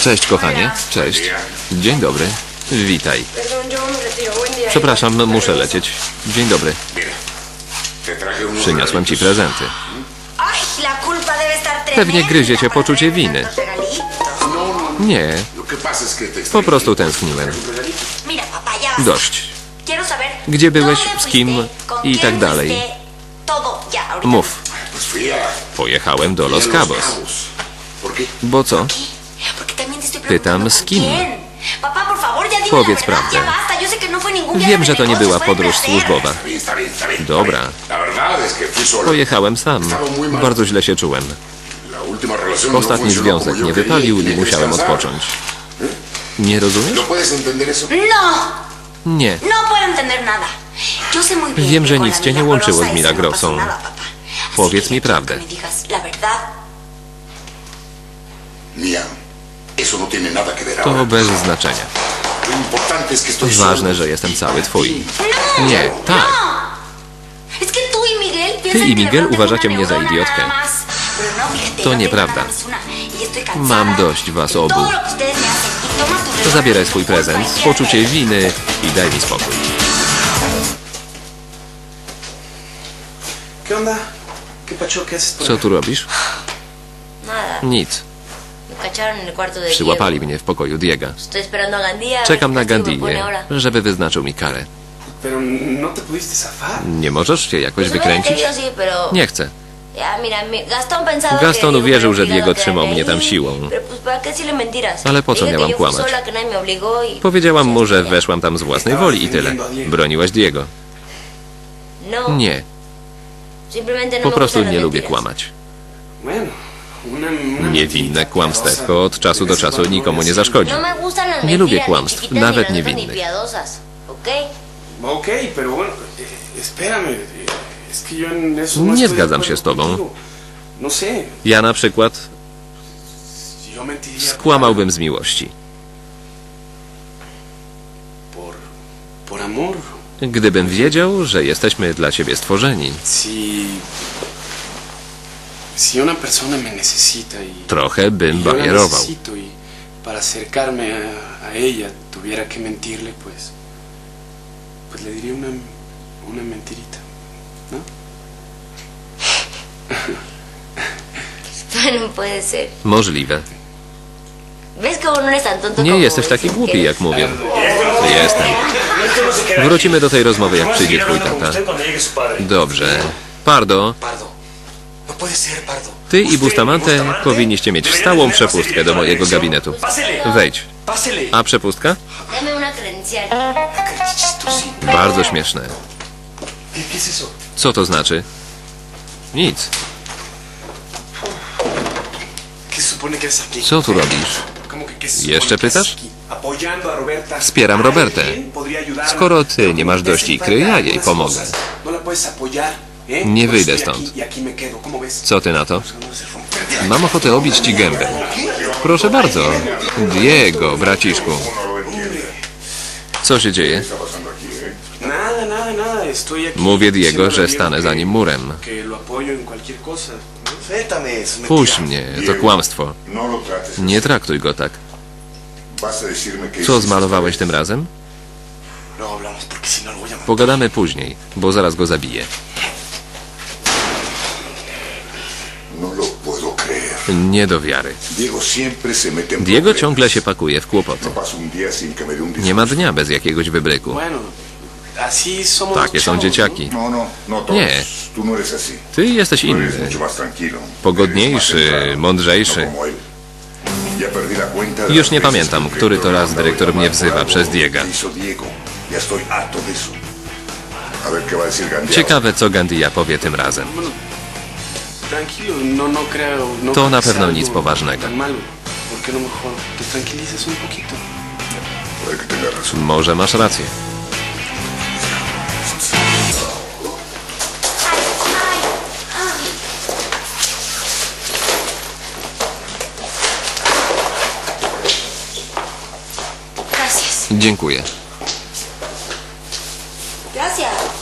Cześć, kochanie. Cześć. Dzień dobry. Witaj. Przepraszam, muszę lecieć. Dzień dobry. Przyniosłem ci prezenty. Pewnie gryziecie poczucie winy. Nie, po prostu tęskniłem. Dość. Gdzie byłeś, z kim i tak dalej. Mów. Pojechałem do Los Cabos. Bo co? Pytam, z kim? Powiedz prawdę. no Wiem, że to nie była podróż służbowa. Dobra. Pojechałem sam. Bardzo źle się relación no Ostatni związek nie wypalił y i musiałem odpocząć. Nie rozumiesz? ¿No Nie. Wiem, że nic cię nie łączyło z papá. Así Powiedz mi prawdę. que To ahora. bez znaczenia. Ważne, że jestem cały twój. No, Nie, tak. no. Que tú y Ty i Miguel uważacie mnie za idiotkę. no, To nieprawda. y. Mam dość was Y obu. Zabieraj swój prezent, poczucie winy i daj mi spokój. ¿Qué onda? ¿Qué pacho? ¿Qué haces por Co tu robisz? Nic. Przyłapali Diego. mnie w pokoju ver Czekam na ahora. żeby wyznaczył mi karę. No. Nie możesz się jakoś hubiera wykręcić? Nie chcę. Gaston Diego uwierzył, że Diego trzymał mnie tam siłą. Ale po co miałam kłamać? y... Powiedziałam mu, że weszłam tam z własnej woli i tyle. Broniłaś Diego. No, Nie, no po prostu nie lubię kłamać. Niewinne kłamstewko od czasu do czasu nikomu no nie zaszkodzi. No Nie lubię kłamstw, nawet niewinnych. no Nie de zgadzam się z tobą. No Ja na przykład skłamałbym z miłości. Gdybym wiedział, że jesteśmy dla siebie stworzeni, Si, si una persona me necesita y trochę bym y yo la bajerował. necesito y para acercarme a, a ella tuviera que mentirle, pues, pues le diría una, una mentirita, ¿no? Esto no puede ser. Możliwe. ¿Ves que no eres tan tonto Nie jesteś taki głupi, jak mówię. Jestem. Wrócimy do tej rozmowy, jak przyjdzie twój tata. Dobrze. Pardo, ty i Bustamante powinniście mieć stałą przepustkę do mojego gabinetu. Wejdź. A przepustka? Bardzo śmieszne. Co to znaczy? Nic. Co tu robisz? ¿Cómo que qué se ¿Y haces pytasz? Wspieram Robertę. Skoro ty nie masz dość ikry, ja jej pomogę. No. Nie wyjdę stąd. Co ty na to? No. Mam ochotę obić ci gębę. Proszę bardzo. Diego, braciszku. Co się dzieje? Nada. Estoy aquí. Mówię Diego, że stanę za nim murem. ¿no? Puść mnie, to kłamstwo. No. Nie traktuj go tak. Co zmalowałeś tym razem? No. Pogadamy później, bo zaraz go zabiję. No lo puedo creer. Nie do wiary. Diego ciągle się pakuje w kłopoty. No Nie ma dnia bez jakiegoś wybryku. Takie są chavos, dzieciaki. No, no, no. Nie. No. Ty jesteś inny. Pogodniejszy, mądrzejszy. no Już nie pamiętam, który to raz dyrektor mnie wzywa przez Diego. Ciekawe, co Gandia powie tym razem. To creo na que sea pewno nic poważnego. tan malo. ¿Por qué no. Może masz rację. Dziękuję. Gracias.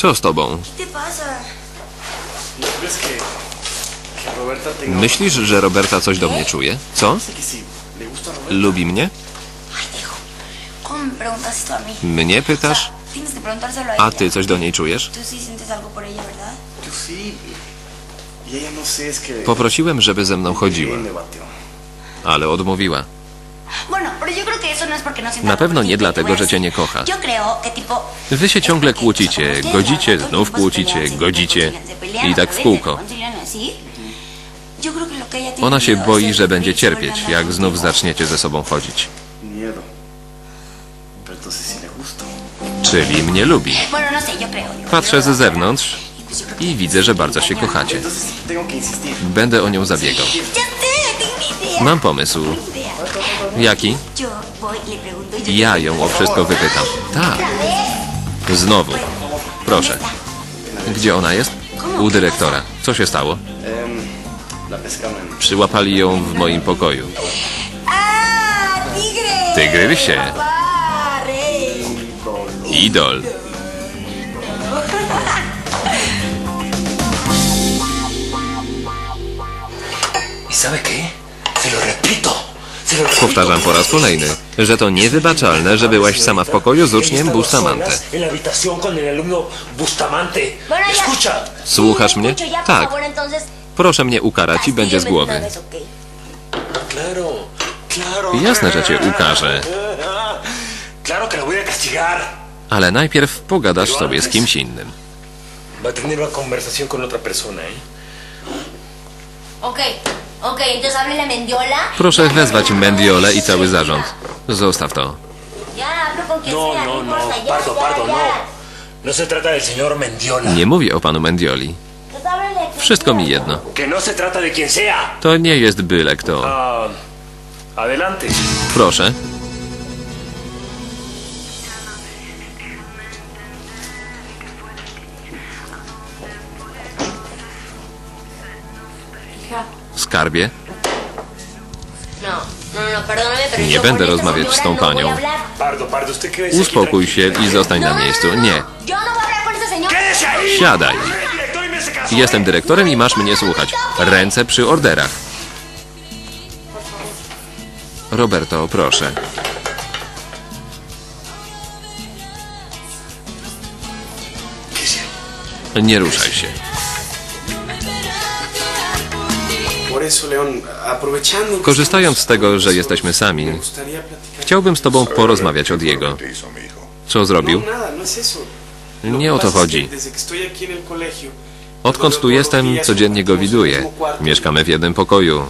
Co z tobą? ¿Qué te pasa? ¿No crees que, que Roberta tenga... Myślisz, że Roberta coś do mnie czuje? Co? Lubi mnie? Mnie pytasz? A ty coś do niej czujesz? Poprosiłem, żeby ze mną chodziła, ale odmówiła. Na algo pewno por ti, nie te dlatego, że cię nie kocha. Wy się ciągle kłócicie, godzicie, znów kłócicie, godzicie i tak w kółko. Ona się boi, że będzie cierpieć, jak znów zaczniecie ze sobą chodzić. Czyli mnie lubi. No. Patrzę ze zewnątrz i widzę, że bardzo się kochacie. Będę o nią zabiegał. Mam pomysł. Jaki? Ja ją o wszystko wypytam. Tak. Znowu. Proszę. Gdzie ona jest? U dyrektora. Co się stało? Przyłapali ją w moim pokoju. Tygrysie. Idol. ¿Y sabe qué? Se lo repito. Se lo repito. Powtarzam po raz kolejny, że to niewybaczalne, że byłaś sama w pokoju z uczniem Bustamante. Słuchasz mnie? Tak. Proszę mnie ukarać i będzie z głowy. Jasne, że cię castigar. Ale najpierw pogadasz sobie z kimś innym. Va a tener una conversación con otra persona, ¿eh? Ok, ok, entonces háblele a Mendiola. Proszę wezwać Mendiole i cały zarząd. Zostaw to. Ya, hablo con quien No, sea, no, no. importa, ya, Pardo, ya, Pardo, ya. no. No se trata del señor Mendiola. Nie mówię o panu Mendioli. Entonces háblele a quien Wszystko mi sea. jedno. Que no se trata de quien sea. To nie jest byle kto. Ah, adelante. Proszę. Skarbie. No, no, no, pero Nie będę rozmawiać z tą panią. Uspokój się i zostań na miejscu. Nie. Siadaj. Jestem dyrektorem i masz mnie słuchać. Ręce przy orderach. Roberto, proszę. Nie ruszaj się. Korzystając z tego, że jesteśmy sami, chciałbym z tobą porozmawiać od jego. ¿Qué hizo mi hijo? Co zrobił? No, no. Nie o to chodzi. Odkąd tu jestem, codziennie go widuję. Mieszkamy w jednym pokoju.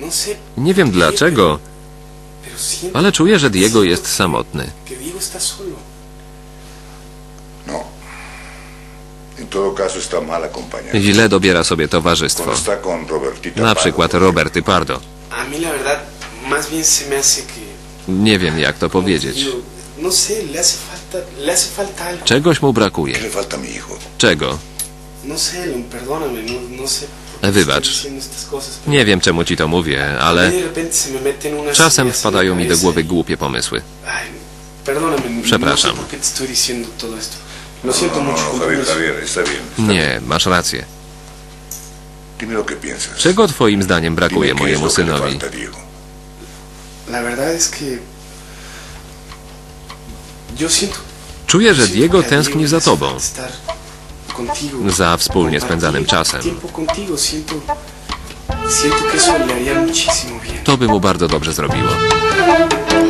no Nie wiem dlaczego, ale czuję, że Diego jest samotny. que Diego está solo. No. En todo caso está mal acompañado. Źle dobiera sobie towarzystwo. Na przykład Roberty Pardo. Nie wiem jak to powiedzieć. no algo. Czegoś mu ¿Qué brakuje. Czego? No no, no qué Wybacz. Nie wiem czemu ci to mówię, ale czasem wpadają mi do głowy głupie pomysły. Przepraszam. No No, no, no, Javier. Javier, está bien. está bien. Nie, masz rację. Dime lo que piensas. Czego twoim zdaniem Dime brakuje qué es mojemu lo que le synowi? falta a Diego. La verdad es que... Yo siento... Czuję, że Diego tęskni za tobą. Za wspólnie spędzanym czasem. To by mu bardzo dobrze zrobiło.